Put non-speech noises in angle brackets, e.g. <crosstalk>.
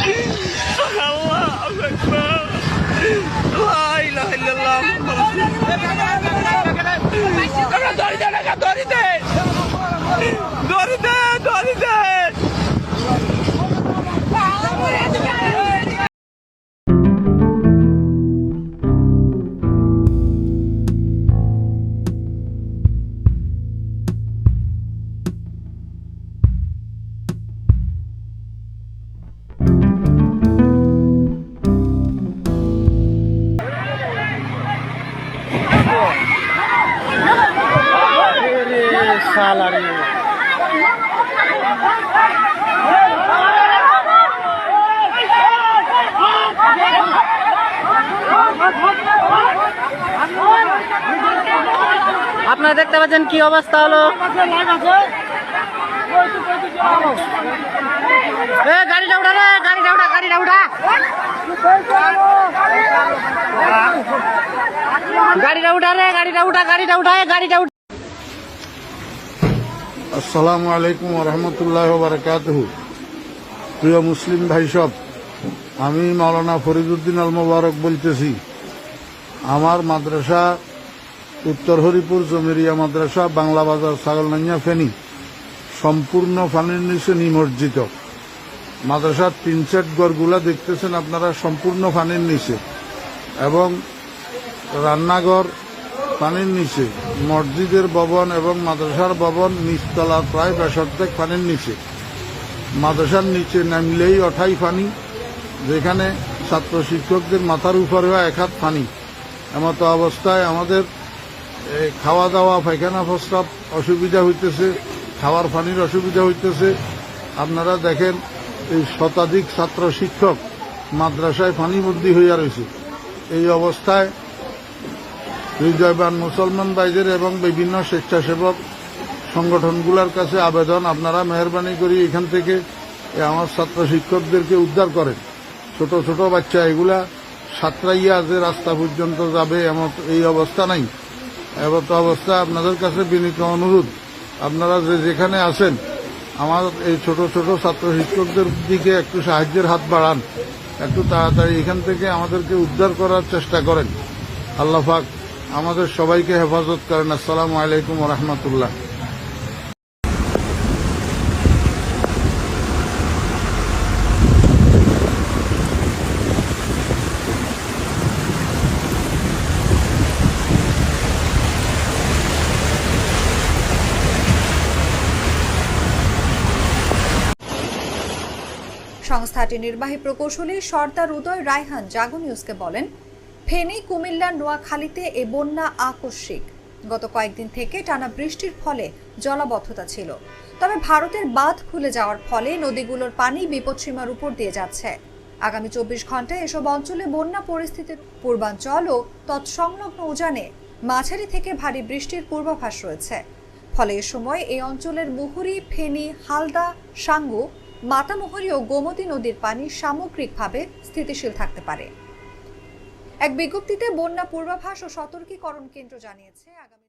Oh! <laughs> আপনারা দেখতে পাচ্ছেন কি অবস্থা হলো এ গাড়িটা উঠা রে গাড়িটা উঠা গাড়িটা উঠা গাড়িটা উঠা রে গাড়িটা উঠা গাড়িটা উঠা এ, গাড়িটা উঠা আসসালামু আলাইকুম রহমতুল্লাহ বারকাতহু। প্রিয় মুসলিম ভাই সব, আমি মাওলানা ফরিদুদ্দিন আল মোবারক বলতেছি, আমার মাদ্রাসা উত্তর হরিপুর জমিরিয়া মাদ্রাসা বাংলা বাজার ছাগলনাইয়া ফেনী, সম্পূর্ণ ফানির নিচে নিমজ্জিত। মাদ্রাসার তিন সেট গড়গুলা দেখতেছেন আপনারা, সম্পূর্ণ ফানির নিচে এবং রান্নাঘর পানির নিচে। মসজিদের ভবন এবং মাদ্রাসার ভবন নিচতলা প্রায় বেসর্ধেক পানির নিচে। মাদ্রাসার নিচে নামলেই অঠাই পানি, যেখানে ছাত্র শিক্ষকদের মাথার উপরেও এক হাত পানি। এমতো অবস্থায় আমাদের খাওয়া দাওয়া পায়খানা প্রস্রাব অসুবিধা হইতেছে, খাওয়ার পানির অসুবিধা হইতেছে। আপনারা দেখেন, এই শতাধিক ছাত্র শিক্ষক মাদ্রাসায় পানিবন্দী হইয়া রয়েছে। এই অবস্থায় হৃদয়বান মুসলমান ভাইদের এবং বিভিন্ন স্বেচ্ছাসেবক সংগঠনগুলোর কাছে আবেদন। আপনারা মেহরবানি করি এখান থেকে আমার ছাত্র শিক্ষকদেরকে উদ্ধার করেন। ছোট ছোট বাচ্চা এগুলা সাতরাইয়া যে রাস্তা পর্যন্ত যাবে এমন এই অবস্থা নাই। এমত অবস্থা আপনাদের কাছে বিনীত অনুরোধ। আপনারা যে যেখানে আছেন, আমার এই ছোট ছোট ছাত্র শিক্ষকদের দিকে একটু সাহায্যের হাত বাড়ান। একটু তাড়াতাড়ি এখান থেকে আমাদেরকে উদ্ধার করার চেষ্টা করেন। আল্লাহ আমাদের সবাইকে হেফাজত করেন। আসসালামু আলাইকুম রহমতুল্লাহ। সংস্থাটির নির্বাহী প্রকৌশলী সর্দার উদয় রায়হান জাগো নিউজকে বলেন ফেনী, কুমিল্লা, নোয়াখালীতে এ বন্যা আকস্মিক। গত কয়েকদিন থেকে টানা বৃষ্টির ফলে জলাবদ্ধতা ছিল। তবে ভারতের বাঁধ খুলে যাওয়ার ফলে নদীগুলোর পানি বিপদসীমার উপর দিয়ে যাচ্ছে। আগামী চব্বিশ ঘন্টায় এসব অঞ্চলে বন্যা পরিস্থিতির পূর্বাঞ্চল ও তৎসংলগ্ন উজানে মাঝারি থেকে ভারী বৃষ্টির পূর্বাভাস রয়েছে। ফলে এ সময় এই অঞ্চলের মুহুরী, ফেনী, হালদা, সাঙ্গু, মাতামুহুরী ও গোমতী নদীর পানি সামগ্রিকভাবে স্থিতিশীল থাকতে পারে। এক বিজ্ঞপ্তিতে বন্যা পূর্বাভাস ও সতর্কীকরণ কেন্দ্র জানিয়েছে আগামী